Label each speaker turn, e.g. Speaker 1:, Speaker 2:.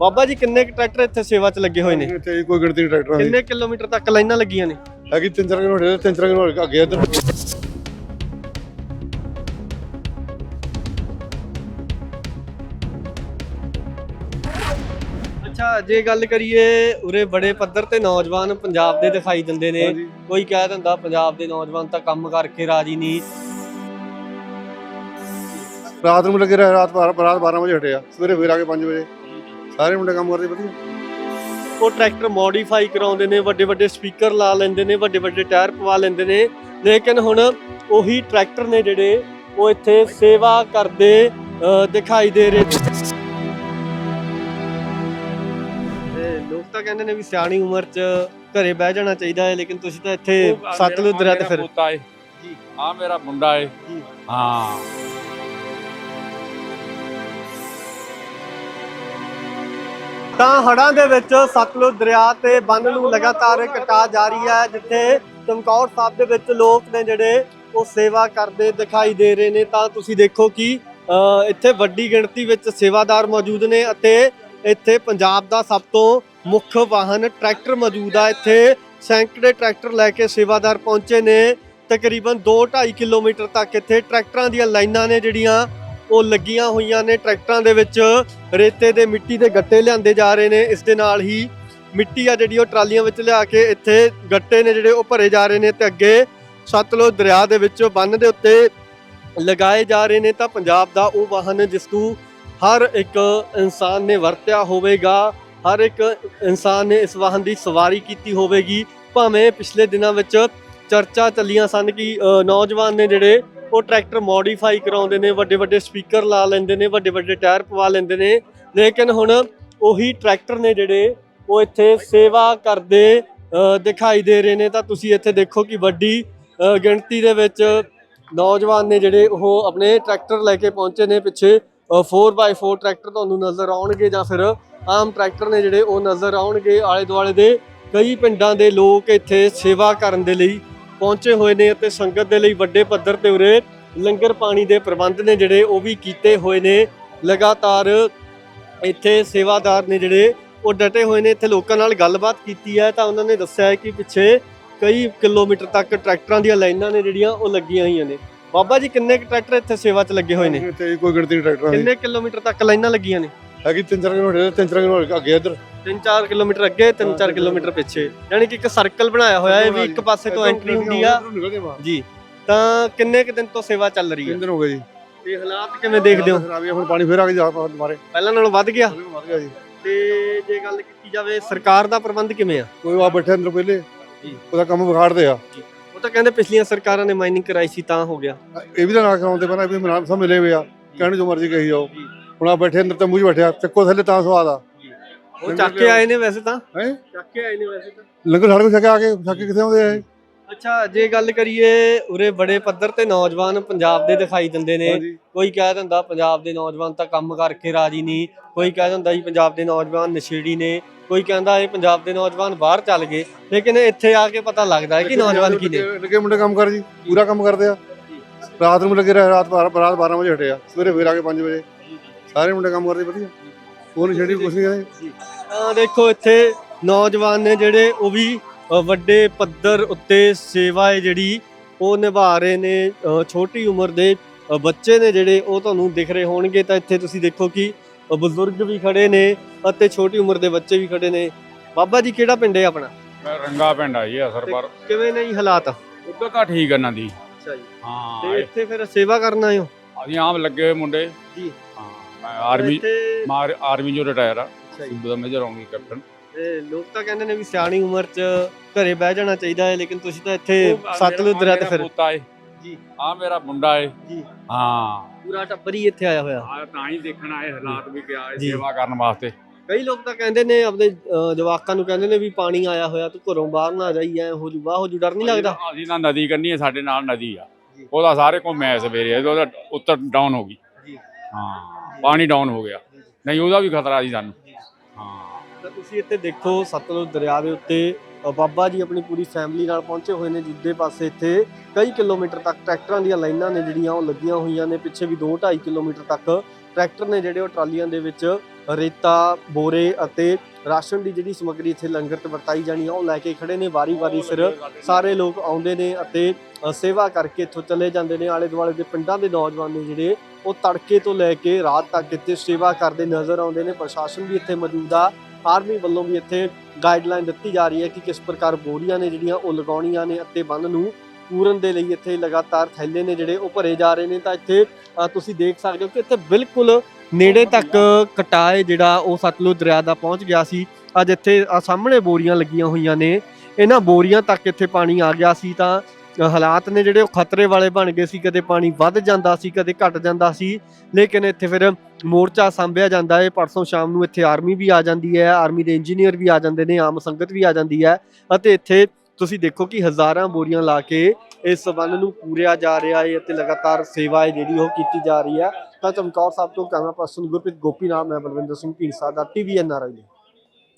Speaker 1: ਬਾਬਾ ਜੀ ਕਿੰਨੇ ਕੁ ਟਰੈਕਟਰ ਇੱਥੇ ਸੇਵਾ 'ਚ ਲੱਗੇ ਹੋਏ ਨੇ?
Speaker 2: ਇੱਥੇ ਕੋਈ ਗਿਣਤੀ ਟਰੈਕਟਰਾਂ ਦੀ।
Speaker 1: ਕਿੰਨੇ ਕਿਲੋਮੀਟਰ ਤੱਕ ਲਾਈਨਾਂ ਲੱਗੀਆਂ ਨੇ?
Speaker 2: ਹੈਗੀ ਤਿੰਨ ਚਾਰ ਕਿਲੋਮੀਟਰ ਤਿੰਨ ਚਾਰ ਕਿਲੋਮੀਟਰ ਅੱਗੇ ਇੱਧਰ।
Speaker 1: ਅੱਛਾ ਜੇ ਗੱਲ ਕਰੀਏ ਉਰੇ ਬੜੇ ਪੱਧਰ ਤੇ ਨੌਜਵਾਨ ਪੰਜਾਬ ਦੇ ਦਿਖਾਈ ਦਿੰਦੇ ਨੇ।
Speaker 2: ਹਾਂਜੀ।
Speaker 1: ਕੋਈ ਕਹਿ ਦਿੰਦਾ ਪੰਜਾਬ ਦੇ ਨੌਜਵਾਨ ਤਾਂ ਕੰਮ ਕਰਕੇ ਰਾਜੀ ਨਹੀਂ।
Speaker 2: ਰਾਤ ਨੂੰ ਲੱਗੇ ਰਹੇ ਰਾਤ ਬਾਰਾਂ- ਰਾਤ 12 ਵਜੇ ਹਟਿਆ ਸਵੇਰੇ ਫੇਰ ਆ ਕੇ 5 ਵਜੇ। ਸਾਰੇ ਮੁੰਡੇ ਕੰਮ ਕਰਦੇ ਵਧੀਆ।
Speaker 1: ਉਹ ਟਰੈਕਟਰ ਮੋਡੀਫਾਈ ਕਰਾਉਂਦੇ ਨੇ ਵੱਡੇ ਵੱਡੇ ਸਪੀਕਰ ਲਾ ਲੈਂਦੇ ਨੇ ਵੱਡੇ ਵੱਡੇ ਟਾਇਰ ਪਵਾ ਲੈਂਦੇ ਨੇ। ਲੇਕਿਨ ਹੁਣ ਉਹੀ ਟਰੈਕਟਰ ਨੇ ਜਿਹੜੇ ਉਹ ਇੱਥੇ ਸੇਵਾ ਕਰਦੇ ਅ, ਦਿਖਾਈ ਦੇ ਰਹੇ ਨੇ। ਤੇ ਲੋਕ ਤਾਂ ਕਹਿੰਦੇ ਨੇ ਵੀ ਸਿਆਣੀ ਉਮਰ 'ਚ ਘਰੇ ਬਹਿ ਜਾਣਾ ਚਾਹੀਦਾ ਹੈ ਲੇਕਿਨ ਤੁਸੀਂ ਤਾਂ ਇੱਥੇ ਸਤਲੁਜ ਦਰਿਆ ਤੇ ਫਿਰ।
Speaker 3: ਆ ਮੇਰਾ ਮੁੰਡਾ ਏ।
Speaker 1: ਜੀ।
Speaker 3: ਹਾਂ।
Speaker 1: ਤਾਂ ਹੜ੍ਹਾਂ ਦੇ ਵਿੱਚ ਸਤਲੁਜ ਦਰਿਆ ਤੇ ਬੰਨ ਨੂੰ ਲਗਾਤਾਰ ਕਟਾ ਜਾ ਰਹੀ ਹੈ, ਜਿੱਥੇ ਚਮਕੌਰ ਸਾਹਿਬ ਦੇ ਵਿੱਚ ਲੋਕ ਨੇ ਜਿਹੜੇ ਉਹ ਸੇਵਾ ਕਰਦੇ ਦਿਖਾਈ ਦੇ ਰਹੇ ਨੇ। ਤਾਂ ਤੁਸੀਂ ਦੇਖੋ ਕਿ ਇੱਥੇ ਵੱਡੀ ਗਿਣਤੀ ਵਿੱਚ ਸੇਵਾਦਾਰ ਮੌਜੂਦ ਨੇ ਅਤੇ ਇੱਥੇ ਪੰਜਾਬ ਦਾ ਸਭ ਤੋਂ ਮੁੱਖ ਵਾਹਨ ਟਰੈਕਟਰ ਮੌਜੂਦ ਆ। ਇੱਥੇ ਸੈਂਕੜੇ ਟਰੈਕਟਰ ਲੈ ਕੇ ਸੇਵਾਦਾਰ ਪਹੁੰਚੇ ਨੇ। ਤਕਰੀਬਨ 2.5 ਕਿਲੋਮੀਟਰ ਤੱਕ ਇੱਥੇ ਟਰੈਕਟਰਾਂ ਦੀਆਂ ਲਾਈਨਾਂ ਨੇ ਜਿਹੜੀਆਂ ਉਹ ਲੱਗੀਆਂ ਹੋਈਆਂ ਨੇ ਟਰੈਕਟਰਾਂ ਦੇ ਵਿੱਚ, ਰੇਤੇ ਦੇ ਮਿੱਟੀ ਦੇ ਗੱਟੇ ਲਿਆਂਦੇ ਜਾ ਰਹੇ ਨੇ, ਇਸ ਦੇ ਨਾਲ ਹੀ ਮਿੱਟੀ ਆ ਜਿਹੜੀ ਉਹ ਟਰਾਲੀਆਂ ਵਿੱਚ ਲਿਆ ਕੇ ਇੱਥੇ ਗੱਟੇ ਨੇ ਜਿਹੜੇ ਉਹ ਭਰੇ ਜਾ ਰਹੇ ਨੇ ਤੇ ਅੱਗੇ ਸਤਲੁਜ ਦਰਿਆ ਦੇ ਵਿੱਚ ਬੰਨ ਦੇ ਉੱਤੇ ਲਗਾਏ ਜਾ ਰਹੇ ਨੇ, ਤਾਂ ਪੰਜਾਬ ਦਾ ਉਹ ਵਾਹਨ ਜਿਸ ਨੂੰ ਹਰ ਇੱਕ ਇਨਸਾਨ ਨੇ ਵਰਤਿਆ ਹੋਵੇਗਾ, ਹਰ ਇੱਕ ਇਨਸਾਨ ਨੇ ਇਸ ਵਾਹਨ ਦੀ ਸਵਾਰੀ ਕੀਤੀ ਹੋਵੇਗੀ। ਭਾਵੇਂ ਪਿਛਲੇ ਦਿਨਾਂ ਵਿੱਚ ਚਰਚਾ ਚੱਲੀਆਂ ਸਨ ਕਿ ਨੌਜਵਾਨ ਨੇ ਜਿਹੜੇ ਉਹ ਟਰੈਕਟਰ ਮੋਡੀਫਾਈ ਕਰਾਉਂਦੇ ਨੇ, ਵੱਡੇ ਵੱਡੇ ਸਪੀਕਰ ਲਾ ਲੈਂਦੇ ਨੇ, ਵੱਡੇ ਵੱਡੇ ਟਾਇਰ ਪਵਾ ਲੈਂਦੇ ਨੇ। ਲੇਕਿਨ ਹੁਣ ਉਹੀ ਟਰੈਕਟਰ ਨੇ ਜਿਹੜੇ, ਉਹ ਇੱਥੇ ਸੇਵਾ ਕਰਦੇ ਦਿਖਾਈ ਦੇ ਰਹੇ ਨੇ। ਤਾਂ ਤੁਸੀਂ ਇੱਥੇ ਦੇਖੋ ਕਿ ਵੱਡੀ ਗਿਣਤੀ ਦੇ ਵਿੱਚ ਨੌਜਵਾਨ ਨੇ ਜਿਹੜੇ ਉਹ ਆਪਣੇ ਟਰੈਕਟਰ ਲੈ ਕੇ ਪਹੁੰਚੇ ਨੇ। ਪਿੱਛੇ 4x4 ਟਰੈਕਟਰ ਤੁਹਾਨੂੰ ਨਜ਼ਰ ਆਉਣਗੇ ਜਾਂ ਫਿਰ ਆਮ ਟਰੈਕਟਰ ਨੇ ਜਿਹੜੇ ਉਹ ਨਜ਼ਰ ਆਉਣਗੇ ਆਲੇ ਦੁਆਲੇ ਦੇ। ਕਈ ਪਿੰਡਾਂ ਦੇ ਲੋਕ ਇੱਥੇ ਸੇਵਾ ਕਰਨ ਦੇ ਲਈ ਪਹੁੰਚੇ ਹੋਏ ਨੇ ਅਤੇ ਸੰਗਤ ਦੇ ਲਈ ਵੱਡੇ ਪੱਧਰ ਤੇ ਉਰੇ ਲੰਗਰ ਪਾਣੀ ਦੇ ਪ੍ਰਬੰਧ ਨੇ ਜਿਹੜੇ ਉਹ ਵੀ ਕੀਤੇ ਹੋਏ ਨੇ। ਲਗਾਤਾਰ ਇੱਥੇ ਸੇਵਾਦਾਰ ਨੇ ਜਿਹੜੇ ਉਹ ਡਟੇ ਹੋਏ ਨੇ। ਇੱਥੇ ਲੋਕਾਂ ਨਾਲ ਗੱਲਬਾਤ ਕੀਤੀ ਹੈ ਤਾਂ ਉਹਨਾਂ ਨੇ ਦੱਸਿਆ ਹੈ ਕਿ ਪਿੱਛੇ ਕਈ ਕਿਲੋਮੀਟਰ ਤੱਕ ਟਰੈਕਟਰਾਂ ਦੀਆਂ ਲਾਈਨਾਂ ਨੇ ਜਿਹੜੀਆਂ ਉਹ ਲੱਗੀਆਂ ਹੋਈਆਂ ਨੇ। ਬਾਬਾ ਜੀ ਕਿੰਨੇ ਕੁ ਟਰੈਕਟਰ ਇੱਥੇ ਸੇਵਾ 'ਚ ਲੱਗੇ ਹੋਏ ਨੇ?
Speaker 2: ਇੱਥੇ ਕੋਈ ਗਿਣਤੀ ਟਰੈਕਟਰਾਂ
Speaker 1: ਕਿੰਨੇ ਕਿਲੋਮੀਟਰ ਤੱਕ ਲਾਈਨਾਂ ਲੱਗੀਆਂ ਨੇ?
Speaker 2: ਹੈਗੀ ਤਿੰਨ ਚਾਰ ਕਿਲੋਮੀਟਰ ਤਿੰਨ ਚਾਰ ਕਿਲੋਮੀਟਰ ਅੱਗੇ ਇੱਧਰ।
Speaker 1: 3-4 ਕਿਲੋਮੀਟਰ ਅੱਗੇ 3-4 ਕਿਲੋਮੀਟਰ ਪਿੱਛੇ। ਯਾਨੀ ਕਿ ਇੱਕ ਸਰਕਲ ਬਣਾਇਆ ਹੋਇਆ ਹੈ ਵੀ ਇੱਕ ਪਾਸੇ ਤੋਂ ਐਂਟਰੀ ਹੁੰਦੀ ਆ। ਜੀ ਤਾਂ ਕਿੰਨੇ ਕੁ ਦਿਨ ਤੋਂ ਸੇਵਾ ਚੱਲ ਰਹੀ ਹੈ?
Speaker 2: ਦਿਨ ਹੋ ਗਏ ਜੀ।
Speaker 1: ਤੇ ਹਾਲਾਤ ਕਿਵੇਂ ਦੇਖਦੇ ਹੋ?
Speaker 2: ਖਰਾਬ ਹੁਣ ਪਾਣੀ ਫੇਰ ਆ ਗਿਆ ਮਾਰੇ
Speaker 1: ਪਹਿਲਾਂ ਨਾਲੋਂ ਵੱਧ ਗਿਆ?
Speaker 2: ਮਰ ਗਿਆ ਜੀ।
Speaker 1: ਤੇ ਜੇ ਗੱਲ ਕੀਤੀ ਜਾਵੇ ਸਰਕਾਰ ਦਾ ਪ੍ਰਬੰਧ ਕਿਵੇਂ ਆ?
Speaker 2: ਕੋਈ ਆ ਬੈਠੇ ਅੰਦਰ ਪਹਿਲੇ
Speaker 1: ਜੀ।
Speaker 2: ਉਹਦਾ ਕੰਮ ਵਿਗਾੜਦੇ ਆ।
Speaker 1: ਉਹ ਤਾਂ ਕਹਿੰਦੇ ਪਿਛਲੀਆਂ ਸਰਕਾਰਾਂ ਨੇ ਮਾਈਨਿੰਗ ਕਰਾਈ ਸੀ ਤਾਂ ਹੋ ਗਿਆ।
Speaker 2: ਇਹ ਵੀ ਤਾਂ ਨਾ ਕਰਾਉਂਦੇ ਪਹਿਲਾਂ ਵੀ ਮਨਾਮ ਸਭ ਮਿਲੇ ਹੋਏ ਆ। ਕਹਿਣ ਜੋ ਮਰਜ਼ੀ ਕਹੀ ਜਾਓ। ਹੁਣ ਆ ਬੈਠੇ ਅੰਦਰ ਤੰਬੂ 'ਚ ਬੈਠਿਆ ਚੱਕੋ ਥੱਲੇ ਤਾਂ ਸਵਾਦ ਆ।
Speaker 1: ਉਹ ਚੱਕ ਕੇ ਆਏ ਨੇ ਵੈਸੇ ਤਾਂ?
Speaker 2: ਹੈ?
Speaker 1: ਚੱਕ ਕੇ ਆਏ ਨੇ ਵੈਸੇ ਤਾਂ?
Speaker 2: ਲੰਗਰ ਸਾਡੇ ਕੋਲ ਛੱਕ ਆ ਕੇ ਛੱਕ ਕੇ ਕਿੱਥੇ ਆਉਂਦੇ ਆ ਇਹ?
Speaker 1: ਅੱਛਾ ਜੇ ਗੱਲ ਕਰੀਏ ਉਰੇ ਬੜੇ ਪੱਧਰ ਤੇ ਨੌਜਵਾਨ ਪੰਜਾਬ ਦੇ ਦਿਖਾਈ ਦਿੰਦੇ ਨੇ।
Speaker 2: ਹਾਂਜੀ।
Speaker 1: ਕੋਈ ਕਹਿ ਦਿੰਦਾ ਪੰਜਾਬ ਦੇ ਨੌਜਵਾਨ ਤਾਂ ਕੰਮ ਕਰਕੇ ਰਾਜੀ ਨਹੀਂ। ਕੋਈ ਕਹਿ ਦਿੰਦਾ ਜੀ ਪੰਜਾਬ ਦੇ ਨੌਜਵਾਨ ਨਸ਼ੇੜੀ ਨੇ। ਕੋਈ ਕਹਿੰਦਾ ਇਹ ਪੰਜਾਬ ਦੇ ਨੌਜਵਾਨ ਬਾਹਰ ਚੱਲ ਗਏ। ਲੇਕਿਨ ਇੱਥੇ ਆ ਕੇ ਪਤਾ ਲੱਗਦਾ ਹੈ ਕਿ ਨੌਜਵਾਨ ਕੀ ਨੇ।
Speaker 2: ਲੱਗੇ- ਲੱਗੇ ਮੁੰਡੇ ਕੰਮ ਕਰ ਜੀ ਪੂਰਾ ਕੰਮ ਕਰਦੇ ਆ। ਰਾਤ ਨੂੰ ਲੱਗੇ ਰਹੇ ਰਾਤ 12 ਰਾਤ 12 ਵਜੇ ਹਟਿਆ ਸਵੇਰੇ ਫੇਰ ਆ ਕੇ 5 ਵਜੇ। ਸਾਰੇ ਮੁੰਡੇ ਕੰਮ ਕਰਦੇ ਵਧੀਆ। ਉਹ ਨਹੀਂ ਛੇੜੀ ਕੁਛ ਨਹੀਂ ਕਹਿੰਦੇ।
Speaker 1: ਤਾਂ ਦੇਖੋ ਇੱਥੇ ਨੌਜਵਾਨ ਨੇ ਜਿਹੜੇ ਉਹ ਵੀ ਅ, ਵੱਡੇ ਪੱਧਰ ਉੱਤੇ ਸੇਵਾ ਹੈ ਜਿਹੜੀ ਉਹ ਨਿਭਾ ਰਹੇ ਨੇ। ਅ, ਛੋਟੀ ਉਮਰ ਦੇ ਅ, ਬੱਚੇ ਨੇ ਜਿਹੜੇ ਉਹ ਤੁਹਾਨੂੰ ਦਿਖ ਰਹੇ ਹੋਣਗੇ। ਤਾਂ ਇੱਥੇ ਤੁਸੀਂ ਦੇਖੋ ਕਿ ਅ, ਬਜ਼ੁਰਗ ਵੀ ਖੜੇ ਨੇ ਅਤੇ ਛੋਟੀ ਉਮਰ ਦੇ ਬੱਚੇ ਵੀ ਖੜੇ ਨੇ। ਬਾਬਾ ਜੀ ਕਿਹੜਾ ਪਿੰਡ ਹੈ ਆਪਣਾ?
Speaker 3: ਮੈਂ ਰੰਗਾ ਪਿੰਡ ਆ ਜੀ ਅਸਰ ਪਰ।
Speaker 1: ਕਿਵੇਂ ਨੇ ਜੀ ਹਾਲਾਤ?
Speaker 3: ਉੱਧਰ ਤਾਂ ਠੀਕ ਆ ਇਹਨਾਂ ਦੀ।
Speaker 1: ਅੱਛਾ ਜੀ।
Speaker 3: ਹਾਂ
Speaker 1: ਤੇ ਇੱਥੇ ਫਿਰ ਸੇਵਾ ਕਰਨ ਆਏ ਹੋ?
Speaker 3: ਅਸੀਂ ਆਪ ਲੱਗੇ ਹੋਏ ਮੁੰਡੇ।
Speaker 1: ਜੀ।
Speaker 3: ਹਾਂ। ਮੈਂ ਆਰਮੀ ਮਾਰ ਆਰਮੀ ਜੋ ਰਿਟਾਇਰ ਆ
Speaker 1: ਅੱਛਾ ਜੀ।
Speaker 3: ਸੂਬੇ ਦਾ ਮੇਜਰ ਆਉਂਗੀ ਕੈਪਟਨ
Speaker 1: ਤੇ ਲੋਕ ਤਾਂ ਕਹਿੰਦੇ ਨੇ ਵੀ ਸਿਆਣੀ ਉਮਰ 'ਚ ਘਰੇ ਬਹਿ ਜਾਣਾ ਚਾਹੀਦਾ ਹੈ ਲੇਕਿਨ ਤੁਸੀਂ ਤਾਂ ਇੱਥੇ ਸਤਲੁਜ ਦਰਿਆ ਤੇ ਫਿਰ।
Speaker 3: ਪੁੱਤਾ ਏ।
Speaker 1: ਜੀ।
Speaker 3: ਆ ਮੇਰਾ ਮੁੰਡਾ ਏ।
Speaker 1: ਜੀ।
Speaker 3: ਹਾਂ।
Speaker 1: ਪੂਰਾ ਟੱਬਰ ਹੀ ਇੱਥੇ ਆਇਆ ਹੋਇਆ।
Speaker 3: ਆ ਤਾਂ ਹੀ ਦੇਖਣ ਆਏ ਹਾਲਾਤ ਵੀ ਕਿਆ ਏ
Speaker 1: ਜੀ।
Speaker 3: ਸੇਵਾ ਕਰਨ ਵਾਸਤੇ।
Speaker 1: ਕਈ ਲੋਕ ਤਾਂ ਕਹਿੰਦੇ ਨੇ ਆਪਣੇ ਅਹ, ਜਵਾਕਾਂ ਨੂੰ ਕਹਿੰਦੇ ਨੇ ਵੀ ਪਾਣੀ ਆਇਆ ਹੋਇਆ ਤੂੰ ਘਰੋਂ ਬਾਹਰ ਨਾ ਜਾਈ ਐ ਹੋ ਜੂ ਬਾਹ ਹੋ ਜੂ ਡਰ ਨਹੀਂ ਲੱਗਦਾ?
Speaker 3: ਅਸੀਂ ਨਾ ਨਦੀ ਕੰਨੀ ਹੈ ਸਾਡੇ ਨਾਲ ਨਦੀ ਆ।
Speaker 1: ਜੀ।
Speaker 3: ਉਹਦਾ ਸਾਰੇ ਘੁੰਮਿਆ ਸਵੇਰੇ ਉਹਦਾ ਉੱਤਰ ਡਾਊਨ ਹੋ ਗਈ।
Speaker 1: ਜੀ।
Speaker 3: ਹਾਂ। ਪਾਣੀ ਡਾਊਨ ਹੋ ਗਿਆ। ਨਹੀਂ ਉਹਦਾ ਵੀ ਖਤਰਾ ਸੀ ਸਾਨੂੰ। ਹਾਂ।
Speaker 1: ਤਾਂ ਤੁਸੀਂ ਇੱਥੇ ਦੇਖੋ ਸਤਲੁਜ ਦਰਿਆ ਦੇ ਉੱਤੇ ਬਾਬਾ ਜੀ ਆਪਣੀ ਪੂਰੀ ਫੈਮਿਲੀ ਨਾਲ ਪਹੁੰਚੇ ਹੋਏ ਨੇ ਦੂਜੇ ਪਾਸੇ ਇੱਥੇ ਕਈ ਕਿਲੋਮੀਟਰ ਤੱਕ ਟਰੈਕਟਰਾਂ ਦੀਆਂ ਲਾਈਨਾਂ ਨੇ ਜਿਹੜੀਆਂ ਉਹ ਲੱਗੀਆਂ ਹੋਈਆਂ ਨੇ। ਪਿੱਛੇ ਵੀ 2.5 ਕਿਲੋਮੀਟਰ ਤੱਕ ਟਰੈਕਟਰ ਨੇ ਜਿਹੜੇ ਉਹ ਟਰਾਲੀਆਂ ਦੇ ਵਿੱਚ ਰੇਤਾ ਬੋਰੇ ਅਤੇ ਰਾਸ਼ਨ ਦੀ ਜਿਹੜੀ ਸਮੱਗਰੀ ਇੱਥੇ ਲੰਗਰ ਤੇ ਵਰਤਾਈ ਜਾਣੀ ਆ, ਉਹ ਲੈ ਕੇ ਖੜੇ ਨੇ, ਵਾਰੀ-ਵਾਰੀ ਸਿਰ ਸਾਰੇ ਲੋਕ ਆਉਂਦੇ ਨੇ ਅਤੇ ਸੇਵਾ ਕਰਕੇ ਇੱਥੋਂ ਚਲੇ ਜਾਂਦੇ ਨੇ। ਆਲੇ ਦੁਆਲੇ ਦੇ ਪਿੰਡਾਂ ਦੇ ਨੌਜਵਾਨ ਨੇ ਜਿਹੜੇ, ਉਹ ਤੜਕੇ ਤੋਂ ਲੈ ਕੇ ਰਾਤ ਤੱਕ ਇੱਥੇ ਸੇਵਾ ਕਰਦੇ ਨਜ਼ਰ ਆਉਂਦੇ ਨੇ। ਪ੍ਰਸ਼ਾਸਨ ਵੀ ਇੱਥੇ ਮੌਜੂਦ ਆ ਆਰਮੀ ਵੱਲੋਂ ਵੀ ਇੱਥੇ ਗਾਈਡਲਾਈਨ ਦਿੱਤੀ ਜਾ ਰਹੀ ਹੈ ਕਿ ਕਿਸ ਪ੍ਰਕਾਰ ਬੋਰੀਆਂ ਨੇ ਜਿਹੜੀਆਂ, ਉਹ ਲਗਾਉਣੀਆਂ ਨੇ ਅਤੇ ਬੰਨ ਨੂੰ ਪੂਰਨ ਦੇ ਲਈ ਇੱਥੇ ਲਗਾਤਾਰ ਥੈਲੇ ਨੇ ਜਿਹੜੇ, ਉਹ ਭਰੇ ਜਾ ਰਹੇ ਨੇ। ਤਾਂ ਇੱਥੇ ਤੁਸੀਂ ਦੇਖ ਸਕਦੇ ਹੋ ਕਿ ਇੱਥੇ ਬਿਲਕੁਲ ਨੇੜੇ ਤੱਕ ਕਟਾਏ ਜਿਹੜਾ ਉਹ ਸਤਲੁਜ ਦਰਿਆ ਦਾ ਪਹੁੰਚ ਗਿਆ ਸੀ। ਅੱਜ ਇੱਥੇ ਆਹ ਸਾਹਮਣੇ ਬੋਰੀਆਂ ਲੱਗੀਆਂ ਹੋਈਆਂ ਨੇ। ਇਹਨਾਂ ਬੋਰੀਆਂ ਤੱਕ ਇੱਥੇ ਪਾਣੀ ਆ ਗਿਆ ਸੀ ਤਾਂ ਹਾਲਾਤ ਨੇ ਜਿਹੜੇ ਉਹ ਖਤਰੇ ਵਾਲੇ ਬਣ ਗਏ ਸੀ। ਕਦੇ ਪਾਣੀ ਵੱਧ ਜਾਂਦਾ ਸੀ, ਕਦੇ ਘਟ ਜਾਂਦਾ ਸੀ। ਲੇਕਿਨ ਇੱਥੇ ਫਿਰ ਮੋਰਚਾ ਸੰਭਿਆ ਜਾਂਦਾ ਹੈ। ਪਰਸੋਂ ਸ਼ਾਮ ਨੂੰ ਇੱਥੇ ਆਰਮੀ ਵੀ ਆ ਜਾਂਦੀ ਹੈ, ਆਰਮੀ ਦੇ ਇੰਜੀਨੀਅਰ ਵੀ ਆ ਜਾਂਦੇ ਨੇ, ਆਮ ਸੰਗਤ ਵੀ ਆ ਜਾਂਦੀ ਹੈ। ਅਤੇ ਇੱਥੇ ਤੁਸੀਂ ਦੇਖੋ ਕਿ ਹਜ਼ਾਰਾਂ ਬੋਰੀਆਂ ਲਾ ਕੇ ਇਸ ਸੰਬੰਧ ਨੂੰ ਪੂਰਿਆ ਜਾ ਰਿਹਾ ਹੈ ਅਤੇ ਲਗਾਤਾਰ ਸੇਵਾ ਹੈ ਜਿਹੜੀ ਉਹ ਕੀਤੀ ਜਾ ਰਹੀ ਹੈ। ਤਾਂ ਚਮਕੌਰ ਸਾਹਿਬ ਤੋਂ ਕੈਮਰਾ ਪਰਸਨ ਗੁਰਪ੍ਰੀਤ ਗੋਪੀ ਨਾਮ ਮੈਂ ਬਲਵਿੰਦਰ ਸਿੰਘ ਢੀਂਡਸਾ ਦਾ ਟੀਵੀਐਨ ਆਰ ਆਈ